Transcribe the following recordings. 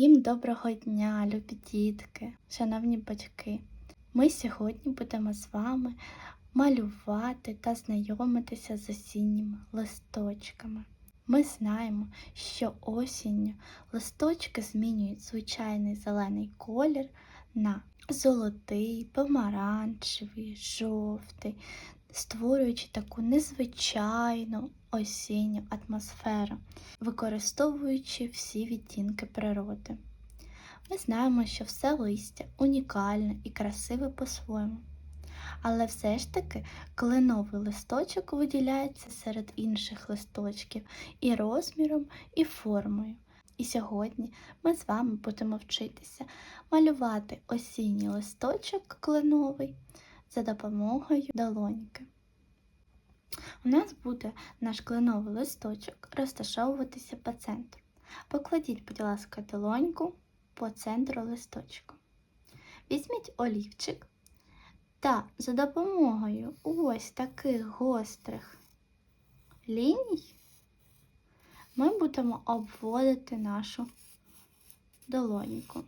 Всім доброго дня, любі дітки, шановні батьки. Ми сьогодні будемо з вами малювати та знайомитися з осінніми листочками. Ми знаємо, що осінню листочки змінюють звичайний зелений колір на золотий, помаранчевий, жовтий, створюючи таку незвичайну осінню атмосферу використовуючи всі відтінки природи. Ми знаємо, що все листя унікальне і красиве по-своєму. Але все ж таки кленовий листочок виділяється серед інших листочків і розміром, і формою. І сьогодні ми з вами будемо вчитися малювати осінній листочок кленовий за допомогою долоньки. У нас буде наш кленовий листочок розташовуватися по центру. Покладіть, будь ласка, долоньку по центру листочку. Візьміть олівчик та за допомогою ось таких гострих ліній ми будемо обводити нашу долоньку.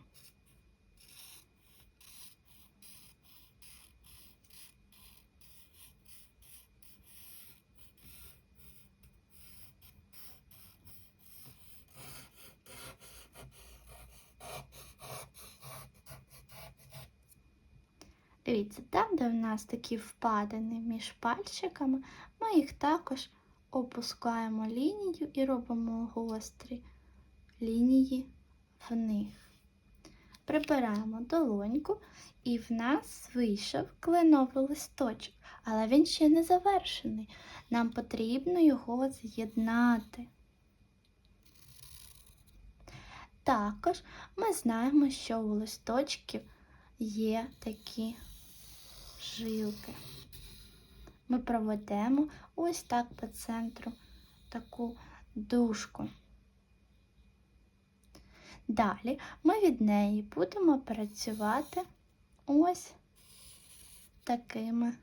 Дивіться, там, де в нас такі впадини між пальчиками, ми їх також опускаємо лінію і робимо гострі лінії в них. Прибираємо долоньку, і в нас вийшов кленовий листочок, але він ще не завершений. Нам потрібно його з'єднати. Також ми знаємо, що у листочків є такі жилки. Ми проведемо ось так по центру таку дужку. Далі ми від неї будемо працювати ось такими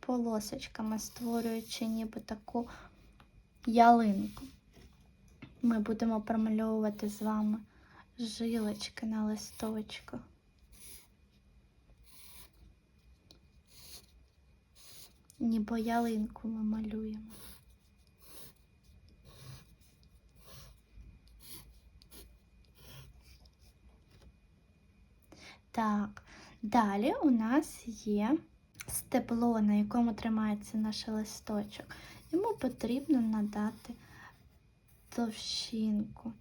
полосочками, створюючи ніби таку ялинку. Ми будемо промальовувати з вами жилочки на листочку. Ніби ялинку ми малюємо. Так, далі у нас є стебло, на якому тримається наш листочок. Йому потрібно надати товщинку.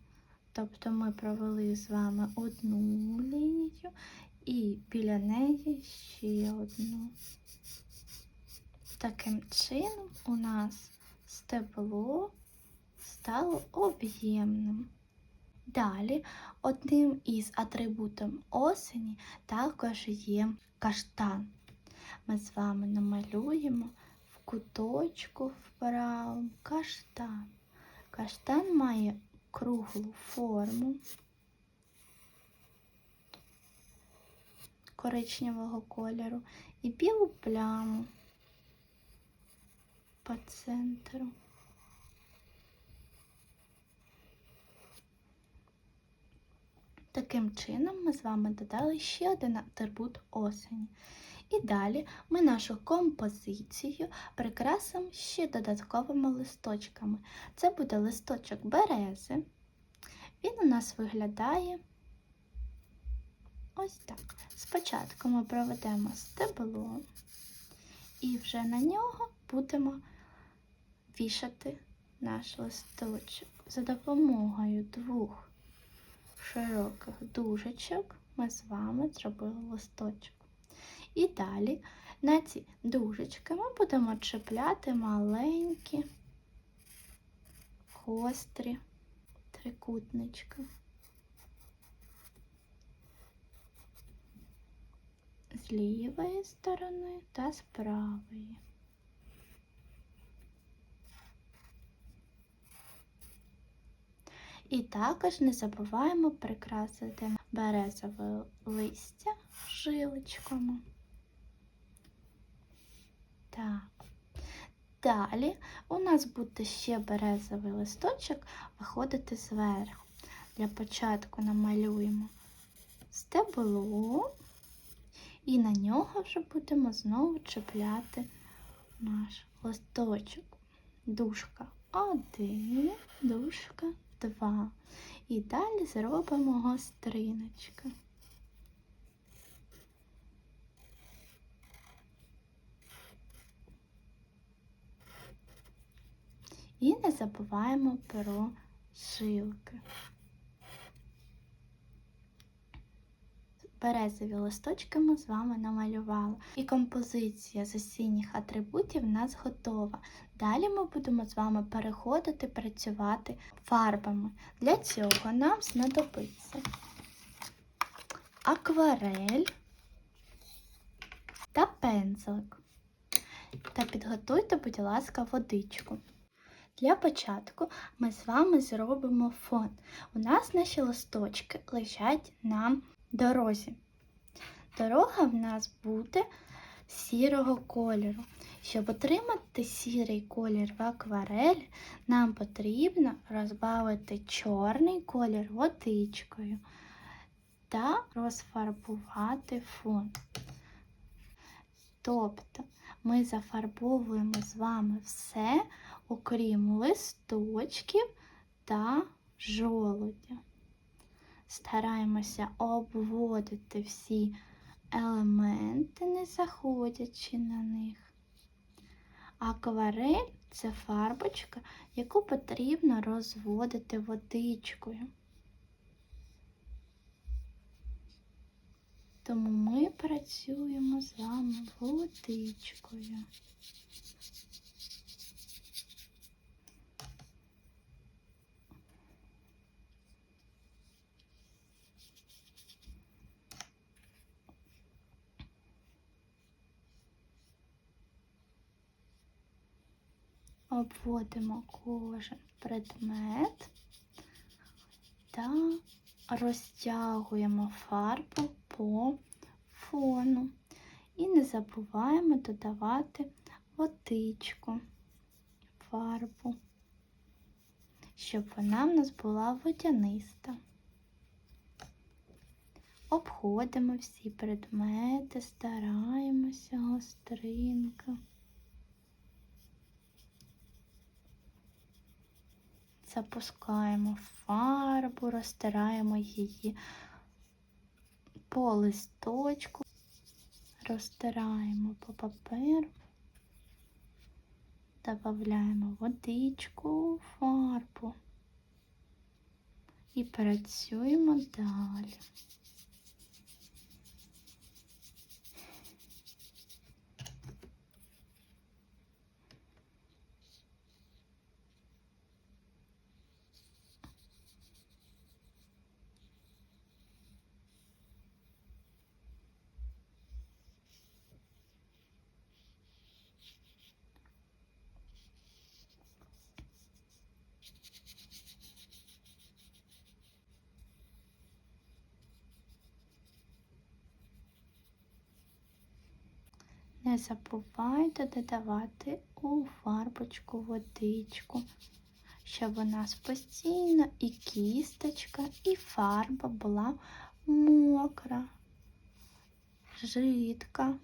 Тобто ми провели з вами одну лінію і біля неї ще одну. Таким чином у нас стебло стало об'ємним. Далі одним із атрибутів осені також є каштан. Ми з вами намалюємо в куточку вправо каштан. Каштан має круглу форму коричневого кольору і білу пляму по центру. Таким чином ми з вами додали ще один атрибут осені. І далі ми нашу композицію прикрасимо ще додатковими листочками. Це буде листочок берези. Він у нас виглядає ось так. Спочатку ми проведемо стебло і вже на нього будемо вішати наш листочок. За допомогою двох широких дужечок ми з вами зробили листочок. І далі на ці дужечки ми будемо чіпляти маленькі гострі трикутнички. З лівої сторони та з правої. І також не забуваємо прикрасити березове листя жилочками. Так. Далі у нас буде ще березовий листочок виходити зверху. Для початку намалюємо стебло, і на нього вже будемо знову чіпляти наш листочок. Дужка один, дужка два. І далі зробимо гостриночки. І не забуваємо про шилки. Березові листочки ми з вами намалювали. І композиція з осінніх атрибутів в нас готова. Далі ми будемо з вами переходити працювати фарбами. Для цього нам знадобиться акварель та пензлик. Та підготуйте, будь ласка, водичку. Для початку ми з вами зробимо фон. У нас наші листочки лежать на дорозі. Дорога в нас буде сірого кольору. Щоб отримати сірий колір в акварель, нам потрібно розбавити чорний колір водичкою та розфарбувати фон. Тобто ми зафарбовуємо з вами все, окрім листочків та жолудя. Стараємося обводити всі елементи, не заходячи на них. Акварель це фарбочка, яку потрібно розводити водичкою. Тому ми працюємо з вами водичкою. Обводимо кожен предмет та розтягуємо фарбу по фону. І не забуваємо додавати водичку, фарбу, щоб вона в нас була водяниста. Обходимо всі предмети, стараємося гостринка. Запускаємо фарбу, розтираємо її по листочку, розтираємо по паперу, додаємо водичку, фарбу і працюємо далі. Не забувайте додавати у фарбочку водичку, щоб у нас постійно і кісточка, і фарба була мокра, жидка,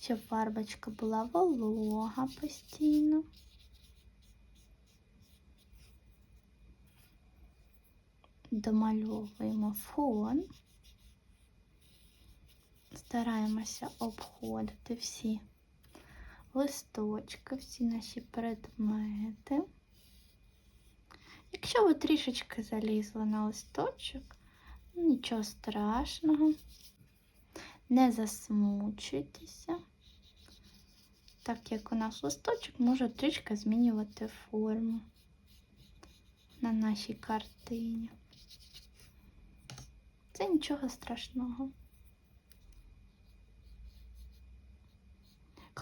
щоб фарбочка була волога постійно. Домальовуємо фон стараємося обходити всі листочки, всі наші предмети. Якщо ви трішечки залізли на листочок, нічого страшного, не засмучуйтеся, так як у нас листочок може трішки змінювати форму на нашій картині. Це нічого страшного.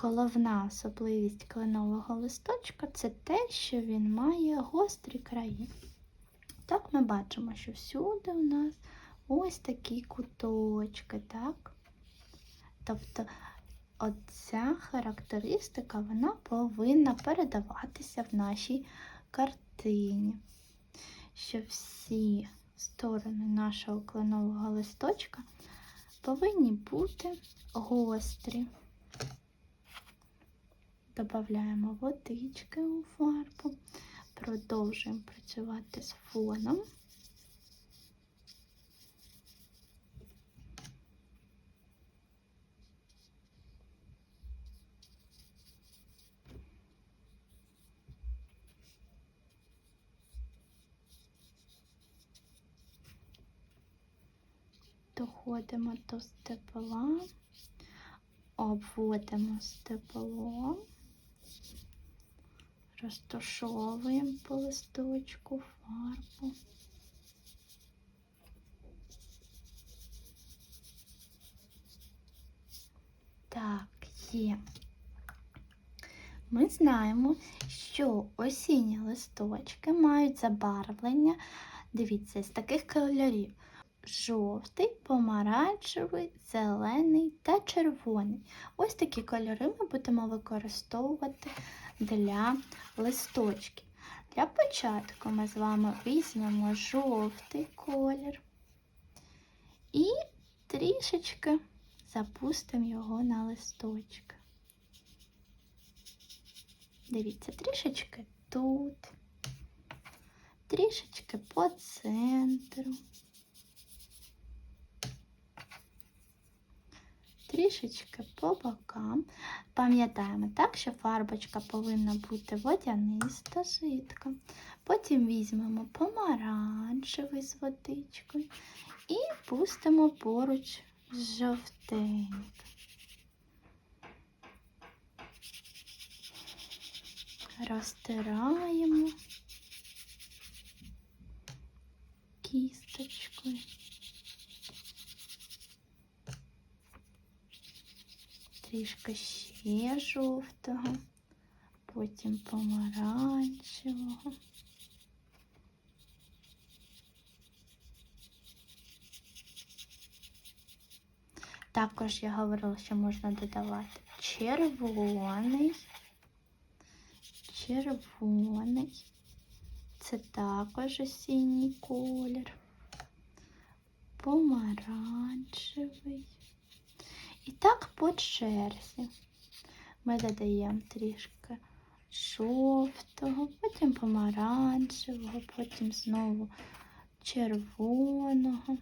Головна особливість кленового листочка це те, що він має гострі краї. Так ми бачимо, що всюди у нас ось такі куточки, так? Тобто оця характеристика вона повинна передаватися в нашій картині, що всі сторони нашого кленового листочка повинні бути гострі. Додаємо водички у фарбу, продовжуємо працювати з фоном. Доходимо до стебла, обводимо стебло, розташовуємо по листочку фарбу. Так, є. Ми знаємо, що осінні листочки мають забарвлення, дивіться, з таких кольорів жовтий, помаранчевий, зелений та червоний. Ось такі кольори ми будемо використовувати для листочків. Для початку ми з вами візьмемо жовтий колір і трішечки запустимо його на листочки. Дивіться, трішечки тут, трішечки по центру. Трішечки по бокам. Пам'ятаємо так, що фарбочка повинна бути водяниста, жидка. Потім візьмемо помаранчевий з водичкою і пустимо поруч жовтенький. Розтираємо кісточкою. Трішки ще жовтого, потім помаранчевого. Також я говорила, що можна додавати червоний, червоний, це також осінній колір, помаранчевий. І так по черзі. Ми додаємо трішки жовтого, потім помаранчевого, потім знову червоного.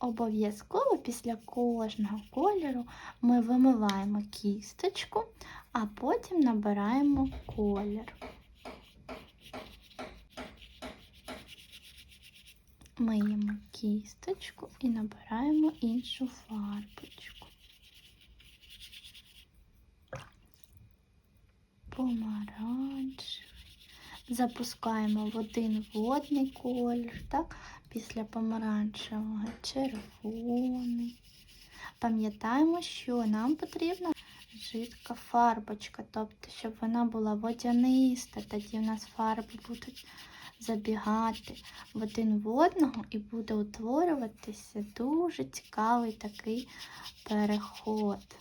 Обов'язково після кожного кольору ми вимиваємо кісточку, а потім набираємо колір. Миємо кісточку і набираємо іншу фарбочку. Помаранчевий. Запускаємо в один водний колір, так? після помаранчевого червоний. Пам'ятаємо, що нам потрібна жидка фарбочка, тобто, щоб вона була водяниста, тоді в нас фарби будуть забігати в один в одного і буде утворюватися дуже цікавий такий переход.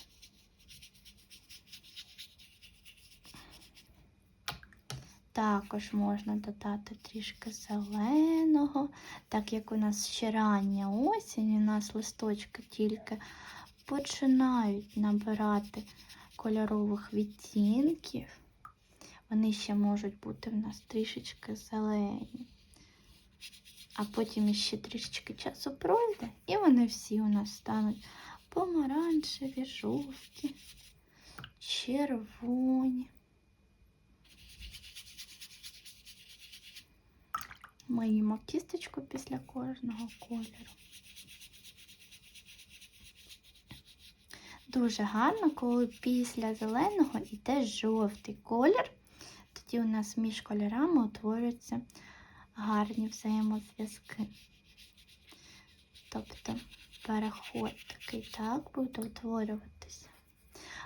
Також можна додати трішки зеленого, так як у нас ще рання осінь, у нас листочки тільки починають набирати кольорових відтінків. Вони ще можуть бути в нас трішечки зелені. А потім ще трішечки часу пройде, і вони всі у нас стануть помаранчеві, жовті, червоні. Миємо кісточку після кожного кольору. Дуже гарно, коли після зеленого йде жовтий колір тоді у нас між кольорами утворюються гарні взаємозв'язки. Тобто переход такий так буде утворюватися.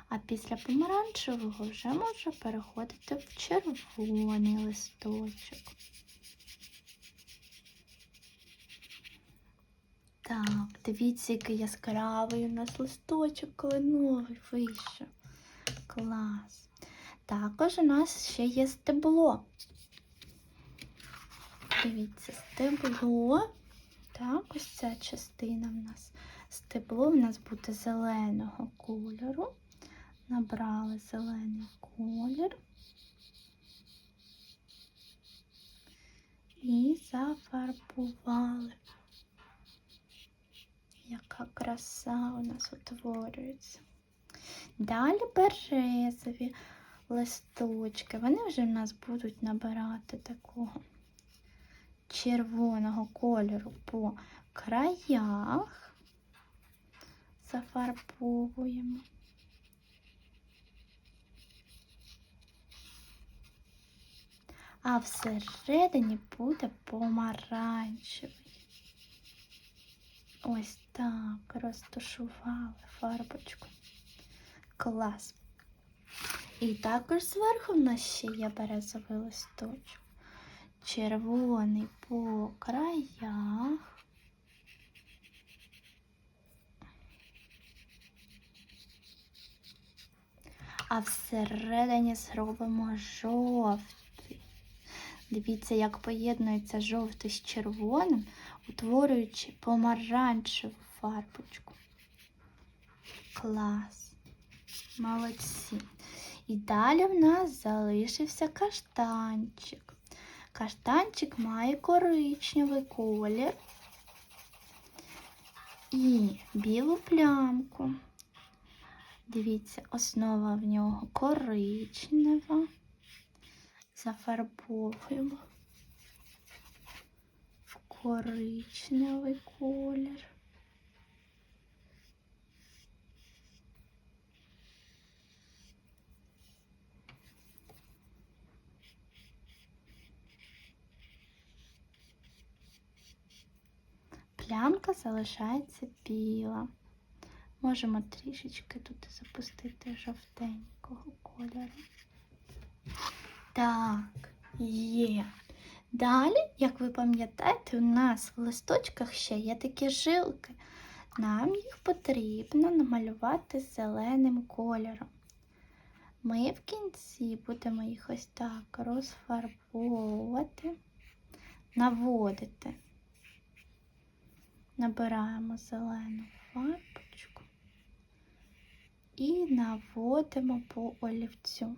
А після помаранчевого вже може переходити в червоний листочок. Так, дивіться, який яскравий у нас листочок кленовий вийшов. Клас. Також у нас ще є стебло. Дивіться, стебло. Так, ось ця частина в нас. Стебло в нас буде зеленого кольору. Набрали зелений колір. І зафарбували. Яка краса у нас утворюється. Далі березові листочки. Вони вже в нас будуть набирати такого червоного кольору по краях. Зафарбовуємо. А всередині буде помаранчевий. Ось так розташували фарбочку. Клас. І також зверху в нас ще є березовий листочок. Червоний по краях. А всередині зробимо жовтий. Дивіться, як поєднується жовтий з червоним, утворюючи помаранчеву фарбочку. Клас. Молодці. І далі в нас залишився каштанчик. Каштанчик має коричневий колір і білу плямку. Дивіться, основа в нього коричнева. Зафарбовуємо в коричневий колір. Плямка залишається біла. Можемо трішечки тут запустити жовтенького кольору. Так, є. Далі, як ви пам'ятаєте, у нас в листочках ще є такі жилки. Нам їх потрібно намалювати зеленим кольором. Ми в кінці будемо їх ось так розфарбовувати, наводити. Набираємо зелену фарбочку і наводимо по олівцю.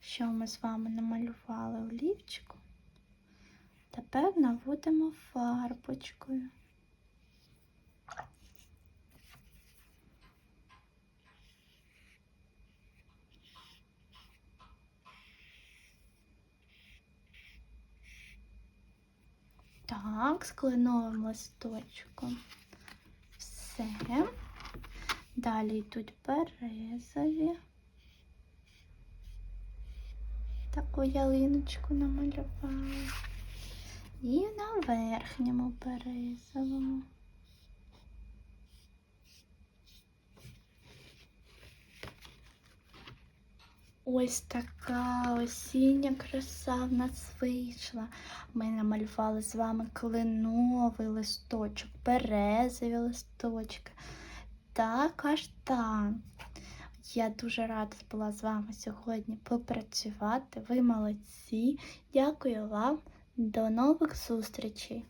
Що ми з вами намалювали олівчику, тепер наводимо фарбочкою. Так, з листочком. Все. Далі йдуть березові. Таку ялиночку намалювала. І на верхньому березовому. Ось така осіння краса в нас вийшла. Ми намалювали з вами кленовий листочок, березові листочки та каштан. Я дуже рада була з вами сьогодні попрацювати. Ви молодці. Дякую вам. До нових зустрічей!